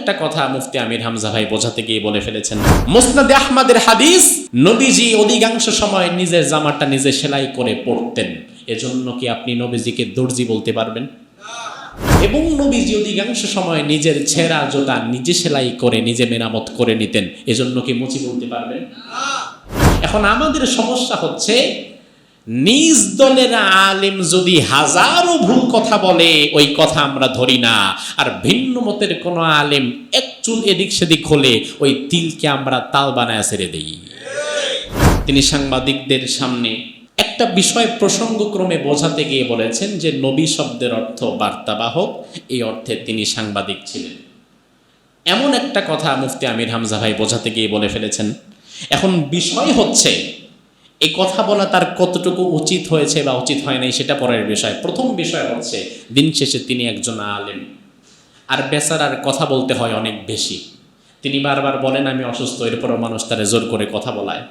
একটা কথা মুফতি আমির হামজা ভাই বোঝাতে গিয়ে বলে ফেলেছেন। মুসনাদে আহমদের হাদিস, নবীজি অধিকাংশ সময় নিজের জামাটা নিজে সেলাই করে পড়তেন। এজন্য কি আপনি নবীজিকে দর্জি বলতে পারবেন? এবং নবীজি অধিকাংশ সময় নিজের ছেঁড়া জোতা নিজে সেলাই করে নিজে মেরামত করে নিতেন। এজন্য কি মুচি বলতে পারবেন? এখন আমাদের সমস্যা হচ্ছে নিজ দলের আলেম যদি হাজারো ভুল কথা বলে, ওই কথা আমরা ধরি না। আর ভিন্ন মতের কোনো আলেম এক চুল এদিক সেদিক হলে, ওই তিলকে আমরা তাল বানায় ছেড়ে দিই। তিনি সাংবাদিকদের সামনে একটা বিষয় প্রসঙ্গক্রমে বোঝাতে গিয়ে বলেছেন যে, নবী শব্দের অর্থ বার্তাবাহক, এই অর্থে তিনি সাংবাদিক ছিলেন। এমন একটা কথা মুফতি আমির হামজা ভাই বোঝাতে গিয়ে বলে ফেলেছেন। এখন বিষয় হচ্ছে এই কথা বলা তার কতটুকু উচিত হয়েছে বা উচিত হয় নাই সেটা পরের বিষয়। প্রথম বিষয় হচ্ছে, দিন শেষে তিনি একজন আলেম। আর বেচারার কথা বলতে হয় অনেক বেশি। তিনি বারবার বলেন, আমি অসুস্থ। এরপরও মানুষ তারে জোর করে কথা বলায়।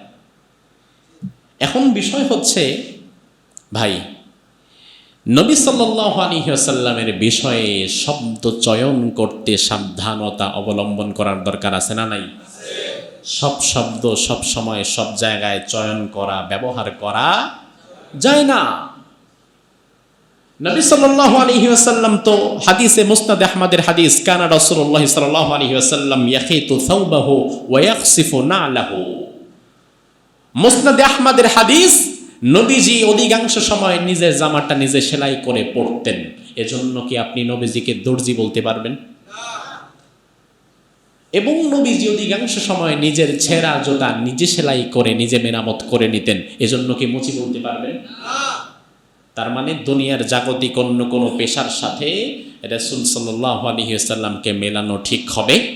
এখন বিষয় হচ্ছে, ভাই, নবী সাল্লাহ আলহিহাসাল্লামের বিষয়ে শব্দ চয়ন করতে সাবধানতা অবলম্বন করার দরকার আছে না নাই? সব শব্দ সব সময় সব জায়গায় চয়ন করা, ব্যবহার করা যায় না। নবী সাল্লাল্লাহু আলাইহি ওয়াসাল্লাম তো হাদিসে মুসনাদ আহমদের হাদিস, কানা রাসূলুল্লাহ সাল্লাল্লাহু আলাইহি ওয়াসাল্লাম ইয়াখিতু থাওবাহু ওয়া ইয়াখসিফু না'লাহু। মুসনাদ আহমদের হাদিস, নবীজি অধিকাংশ সময় নিজের জামাটা নিজে সেলাই করে পড়তেন। এজন্য কি আপনি নবীজিকে দর্জি বলতে পারবেন? এবং নবীজি অধিকাংশ সময় নিজের ছেঁড়া জোতা নিজে সেলাই করে, নিজে মেরামত করে নিতেন। এজন্য কি মুচি বলতে পারবেন? তার মানে দুনিয়ার জাগতিক অন্য কোনো পেশার সাথে রসুল সাল্লাহ আলহিসাল্লামকে মেলানো ঠিক হবে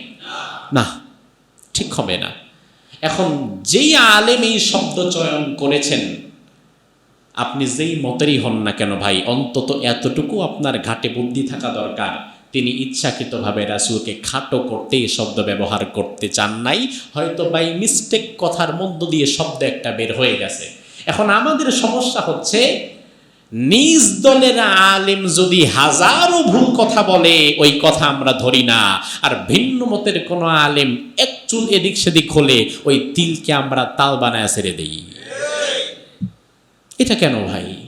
না। ঠিক হবে না। এখন যেই আলেম এই শব্দ চয়ন করেছেন, আপনি যেই মতেরই হন না কেন ভাই, অন্তত এতটুকু আপনার ঘাটে বুদ্ধি থাকা দরকার তিনি ইচ্ছাকৃতভাবে রাসুলকে খাটো করতে এই শব্দ ব্যবহার করতে চান নাই। হয়তো বাই মিস্টেক কথার মধ্য দিয়ে শব্দ একটা বের হয়ে গেছে। এখন আমাদের সমস্যা হচ্ছে, নিজ দলের আলেম যদি হাজারো ভুল কথা বলে, ওই কথা আমরা ধরি না। আর ভিন্ন মতের কোনো আলেম এক চুল এদিক সেদিক হলে ওই তিলকে আমরা তাল বানায় ছেড়ে দিই। এটা কেন ভাই?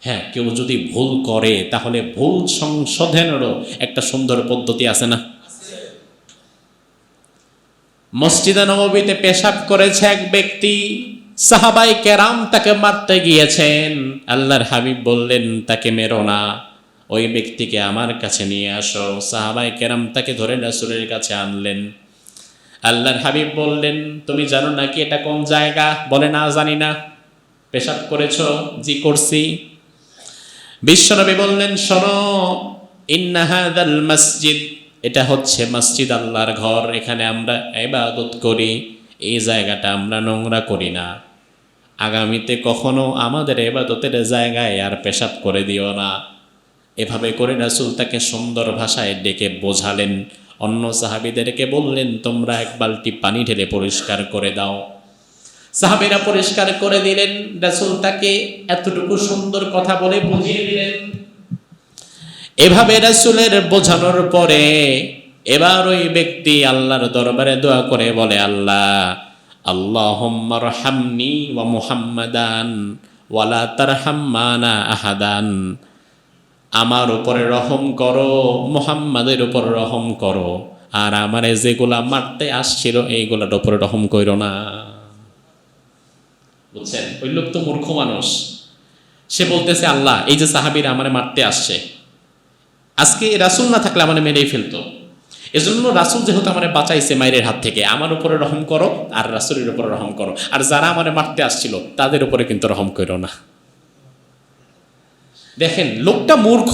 হ্যাঁ কেউ যদি ভুল করে, তাহলে ভুল সংশোধনেরও একটা সুন্দর পদ্ধতি আছে না? মসজিদে নবীতে পেশাব করেছে এক ব্যক্তি, সাহাবাই কেরাম তাকে মারতে গিয়েছেন। আল্লাহর হাবিব বললেন, তাকে মেরো না, ওই ব্যক্তিকে আমার কাছে নিয়ে আসো। সাহাবাই কেরাম তাকে ধরে রাসুলের কাছে আনলেন। আল্লাহর হাবিব বললেন, তুমি জানো নাকি এটা কোন জায়গা? বলে, না জানি না। পেশাব করেছ, জি করছি। বিশ্বনবী বললেন, শোনো ইন্নাহাদাল মসজিদ। এটা হচ্ছে মসজিদ আল্লাহর ঘর। এখানে আমরা এবাদত করি, এই জায়গাটা আমরা নোংরা করি না। আগামীতে কখনো আমাদের এবাদতের জায়গায় আর পেশাব করে দিও না। এভাবে করে রাসুল তাকে সুন্দর ভাষায় ডেকে বোঝালেন। অন্য সাহাবিদেরকে বললেন, তোমরা এক বালতি পানি ঢেলে পরিষ্কার করে দাও। সাহাবিরা পরিষ্কার করে দিলেন, রাসুল তাকে এতটুকু সুন্দর কথা বলে বুঝিয়ে দিলেন। এভাবে রাসুলের বোঝানোর পরে এবার ওই ব্যক্তি আল্লাহর দরবারে দোয়া করে বলে, আল্লাহ আল্লাহ হামনি ওয়া মুহাম্মাদান ওয়ালা তারহাম্মানা আহাদান। আমার উপরে রহম করো, মোহাম্মদের উপর রহম করো। আর আমারে যেগুলা মারতে আসছিল, এইগুলার উপরে রহম করো না। বুঝছেন ওই লোক তো মূর্খ মানুষ। সে বলতেছে, আল্লাহ, এই যে সাহাবিরা আমারে মারতে আসছে, আজকে রাসুল না থাকলে আমার মেরেই ফেলতো। এজন্য রাসুল যেহেতু আমার বাঁচাইছে মায়ের হাত থেকে, আমার উপরে রহম করো আর রাসুলের উপরে রহম করো। আর যারা আমার মারতে আসছিল, তাদের উপরে কিন্তু রহম করো না। দেখেন, লোকটা মূর্খ,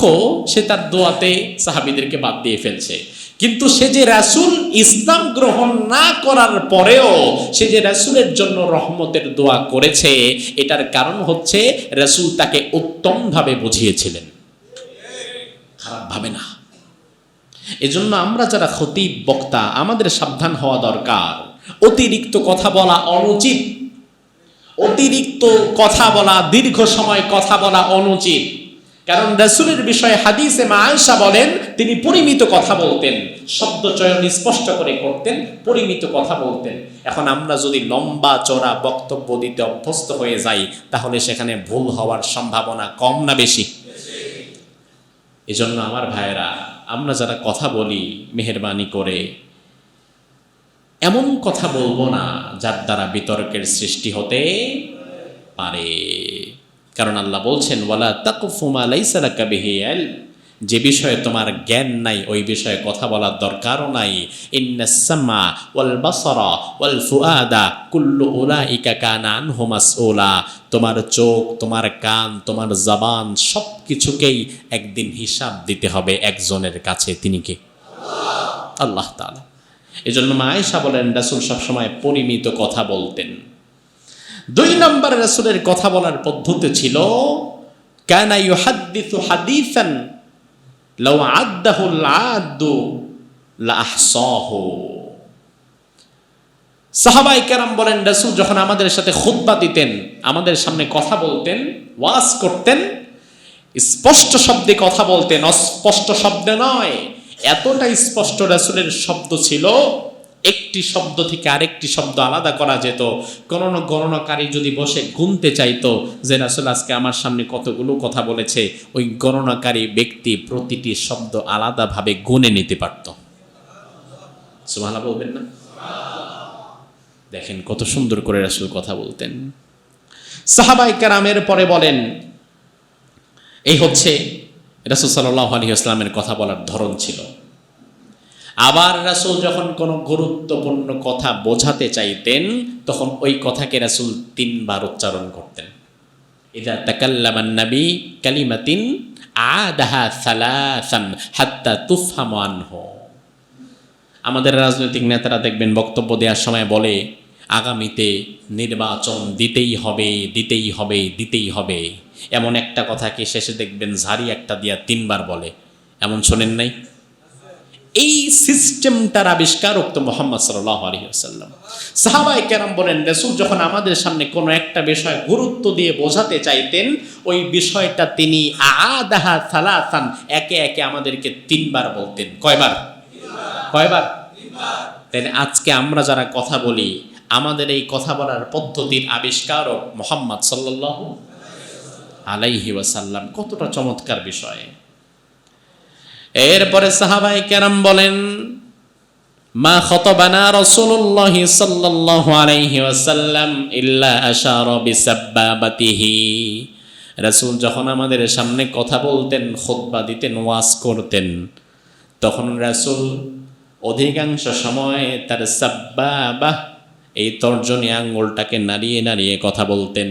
সে তার দোয়াতে সাহাবিদেরকে বাদ দিয়ে ফেলছে। কিন্তু সে যে রাসুল ইসলাম গ্রহণ না করার পরেও সে যে রাসুলের জন্য রহমতের দোয়া করেছে, এটার কারণ হচ্ছে রাসুল তাকে উত্তমভাবে বুঝিয়েছিলেন। খারাপভাবে না। এজন্য আমরা যারা খতিব বক্তা, আমাদের সাবধান হওয়া দরকার। অতিরিক্ত কথা বলা অনুচিত। অতিরিক্ত কথা বলা, দীর্ঘ সময় কথা বলা অনুচিত। কারণ রাসূলের বিষয়ে হাদিসে মা আয়েশা বলেন, তিনি পরিমিত কথা বলতেন। শব্দ চয়ন স্পষ্ট করে করতেন, পরিমিত কথা বলতেন। এখন আমরা যদি লম্বা চড়া বক্তব্য দিতে অভ্যস্ত হয়ে যাই, তাহলে সেখানে ভুল হওয়ার সম্ভাবনা কম না বেশি? এজন্য আমার ভাইয়েরা, আমরা যারা কথা বলি মেহরবানি করে, এমন কথা বলব না যার দ্বারা বিতর্কের সৃষ্টি হতে পারে। কারণ আল্লাহ বলছেন, ওয়ালা তাকুফুমা লাইসা লাকা বিহি ইলম। যে বিষয়ে তোমার জ্ঞান নাই, ওই বিষয়ে কথা বলার দরকারও নাই। ইন্নাস সামা ওয়াল বাসারা ওয়াল ফুআদা কুল্লু উলাইকা কানা আনহু মাসউলা। তোমার চোখ, তোমার কান, তোমার জবান সব কিছুকেই একদিন হিসাব দিতে হবে একজনের কাছে, তিনি কে? আল্লাহ তাআলা। এজন্য মা আয়েশা বলেন, রাসূল সবসময় পরিমিত কথা বলতেন। দুই নম্বর রাসূলের কথা বলার পদ্ধতি ছিল, কানা ইউহাদ্দিসু হাদিসান লাউ আদ্দাহুল আদ্দু লা সাহাবাই কেরাম বলেন, রাসূল যখন আমাদের সাথে খুতবা দিতেন, আমাদের সামনে কথা বলতেন, ওয়াজ করতেন, স্পষ্ট শব্দে কথা বলতেন, অস্পষ্ট শব্দে নয় এতটা স্পষ্ট রাসূলের শব্দ ছিল একটি শব্দ থেকে আরেকটি শব্দ আলাদা করা যেত। কোনো গণনাকারী যদি বসে গুনতে চাইতো যে রাসুল আজকে আমার সামনে কতগুলো কথা বলেছে, ওই গণনাকারী ব্যক্তি প্রতিটি শব্দ আলাদাভাবে গুনে নিতে পারত। সুবহানাল্লাহ বলবেন না? দেখেন কত সুন্দর করে রাসুল কথা বলতেন। সাহাবাই কারামের পরে বলেন, এই হচ্ছে রাসূল সাল্লাল্লাহু আলী আসলামের কথা বলার ধরন ছিল। আবার রাসুল যখন কোনো গুরুত্বপূর্ণ কথা বোঝাতে চাইতেন, তখন ওই কথাকে রাসুল তিনবার উচ্চারণ করতেন। ইদা তাকাল্লামান কালিমাতিন হাত্তা আমাদের রাজনৈতিক নেতারা দেখবেন বক্তব্য দেওয়ার সময় বলে, আগামীতে নির্বাচন দিতেই হবে দিতেই হবে দিতেই হবে। এমন একটা কথাকে শেষে দেখবেন ঝাড়ি একটা দিয়া তিনবার বলে। এমন শোনেন নাই? এই সিস্টেমটার আবিষ্কারক তো মোহাম্মদ সাল্লাহ আলহিহাসাল্লাম সাহাবাই কেরাম বলেন, রসুল যখন আমাদের সামনে কোনো একটা বিষয় গুরুত্ব দিয়ে বোঝাতে চাইতেন, ওই বিষয়টা তিনি আদাহা সালাসান, একে একে আমাদেরকে তিনবার বলতেন। কয়বার? কয়বার? তাহলে আজকে আমরা যারা কথা বলি, আমাদের এই কথা বলার পদ্ধতির আবিষ্কারক মোহাম্মদ সাল্লাহ আলাইহি ওয়াসাল্লাম কতটা চমৎকার বিষয়। এরপরে সাহাবাই কেরাম বলেন, মা খতবানা রাসূলুল্লাহ সাল্লাল্লাহু আলাইহি ওয়াসাল্লাম ইল্লা আশারা বিসাব্বাবাতিহি। রাসূল যখন আমাদের সামনে কথা বলতেন, খুতবা দিতেন, ওয়াজ করতেন, তখন রাসূল অধিকাংশ সময় তার সাব্বাবা এই তর্জনী আঙ্গুলটাকে নাড়িয়ে নাড়িয়ে কথা বলতেন।